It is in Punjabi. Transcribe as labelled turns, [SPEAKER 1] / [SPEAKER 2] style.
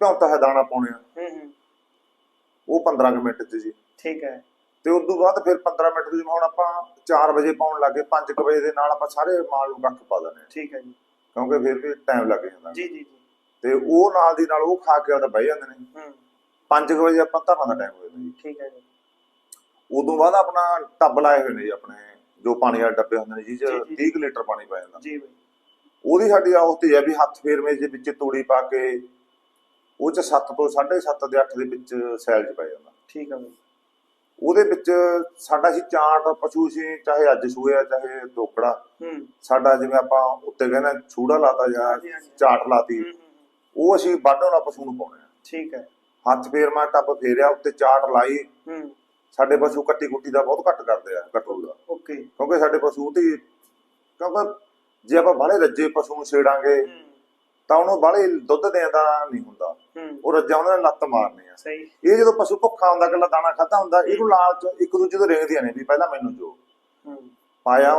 [SPEAKER 1] ਭੌਂਤਾ ਹੈ ਦਾਣਾ ਪਾਉਣੇ ਆ।
[SPEAKER 2] ਹੂੰ ਹੂੰ।
[SPEAKER 1] ਉਹ 15 ਕੁ ਮਿੰਟ 'ਚ ਜੀ।
[SPEAKER 2] ਠੀਕ ਹੈ।
[SPEAKER 1] ਤੇ ਉਸ ਤੋਂ ਬਾਅਦ ਫਿਰ 15 ਮਿੰਟ ਜਿਵੇਂ ਹੁਣ ਆਪਾਂ 4 ਵਜੇ ਪਾਉਣ ਲੱਗੇ 5 ਵਜੇ ਦੇ ਨਾਲ ਆਪਾਂ ਸਾਰੇ ਮਾਲ ਨੂੰ ਕੱਖ ਪਾ ਦਿੰਦੇ
[SPEAKER 2] ਠੀਕ ਹੈ ਜੀ।
[SPEAKER 1] ਕਿਉਂਕਿ ਫਿਰ ਵੀ ਟਾਈਮ ਲੱਗ ਜਾਂਦਾ।
[SPEAKER 2] ਜੀ ਜੀ ਜੀ।
[SPEAKER 1] ਤੇ ਉਹ ਨਾਲ ਦੀ ਨਾਲ ਉਹ ਖਾ ਕੇ ਉਹਦਾ ਬਹਿ ਜਾਂਦੇ ਨੇ।
[SPEAKER 2] ਹੂੰ।
[SPEAKER 1] 5 ਵਜੇ ਆਪਾਂ ਧਰਨਾ ਦਾ ਟਾਈਮ ਹੋ ਜਾਂਦਾ ਜੀ।
[SPEAKER 2] ਠੀਕ ਹੈ ਜੀ।
[SPEAKER 1] ਉਦੋਂ ਬਾਅਦ ਆਪਣਾ ਟੱਬ ਲਾਏ ਹੋਏ ਨੇ ਜੀ ਆਪਣੇ। ਜੋ ਪਾਣੀ ਵਾਲੇ ਡੱਬੇ ਹੁੰਦੇ ਨੇ ਜੀ
[SPEAKER 2] ਜੀ,
[SPEAKER 1] ਚ
[SPEAKER 2] ਜੀ।
[SPEAKER 1] 30 ਕੁ ਲੀਟਰ ਪਾਣੀ ਪੈ ਜਾਂਦਾ।
[SPEAKER 2] ਜੀ ਬਈ।
[SPEAKER 1] ਉਹਦੀ ਸਾਡੀ ਆਉਤੀ ਹੈ ਵੀ ਹੱਥ ਫੇਰਵੇਂ ਦੇ ਵਿੱਚ ਤੂੜੀ ਪਾ ਕੇ ਉਹ ਚ 7 ਤੋਂ 7.5 ਦੇ 8 ਦੇ ਵਿੱਚ ਸੈਲ ਚ ਪੈ ਜਾਂਦਾ।
[SPEAKER 2] ਠੀਕ ਹੈ ਬਈ
[SPEAKER 1] ਉਹਦੇ ਵਿੱਚ ਸਾਡਾ ਸੀ ਚਾਟ ਪਸ਼ੂ ਸੀ ਚਾਹੇ ਅੱਜ ਸੂਇਆ ਚਾਹੇ ਦੋਕੜਾ ਸਾਡਾ ਜਿਵੇਂ ਆਪਾਂ ਉੱਤੇ ਕਹਿੰਦੇ ਛੂੜਾ ਲਾਤਾ ਜਾਂ। ਚਾਟ ਲਾਤੀ। ਉਹ ਅਸੀਂ ਵੱਢਣ ਵਾਲਾ ਪਸ਼ੂ ਨੂੰ ਪਾਉਣੇ ਆ।
[SPEAKER 2] ਠੀਕ ਹੈ
[SPEAKER 1] ਹੱਥ ਫੇਰਮਾ ਟੱਬ ਫੇਰਿਆ ਉੱਤੇ ਚਾਟ ਲਾਈ। ਸਾਡੇ ਪਸ਼ੂ ਕੱਟੀ ਕੁੱਟੀ ਦਾ ਬਹੁਤ ਘੱਟ ਕਰਦੇ ਆ ਕਟਰੂ ਦਾ।
[SPEAKER 2] ਓਕੇ।
[SPEAKER 1] ਕਿਉਂਕਿ ਸਾਡੇ ਪਸ਼ੂ ਤੇ ਕਿਉਂਕਿ ਜੇ ਆਪਾਂ ਬਾਹਲੇ ਰੱਜੇ ਪਸ਼ੂ ਨੂੰ ਛੇੜਾਂਗੇ ਤਾਂ ਉਹਨੂੰ ਬਾਹਲੇ ਦੁੱਧ ਦੇਣ ਦਾ ਨਹੀਂ ਹੁੰਦਾ। ਉਹ ਰੱਜਾ ਉਹਨਾਂ ਨੇ ਲੱਤ ਮਾਰਨੀ ਆ।
[SPEAKER 2] ਸਹੀ।
[SPEAKER 1] ਇਹ ਜਦੋਂ ਪਸ਼ੂ ਭੁੱਖਾ ਹੁੰਦਾ ਇਕੱਲਾ ਦਾਣਾ ਖਾਦਾ ਹੁੰਦਾ ਇਹਨੂੰ ਲਾਲਚ ਇੱਕ ਦੂਜੇ ਤੋਂ ਰੇਂਗਦੀਆਂ ਨੇ ਵੀ ਪਹਿਲਾਂ ਮੈਨੂੰ ਜੋ। ਪਾਇਆ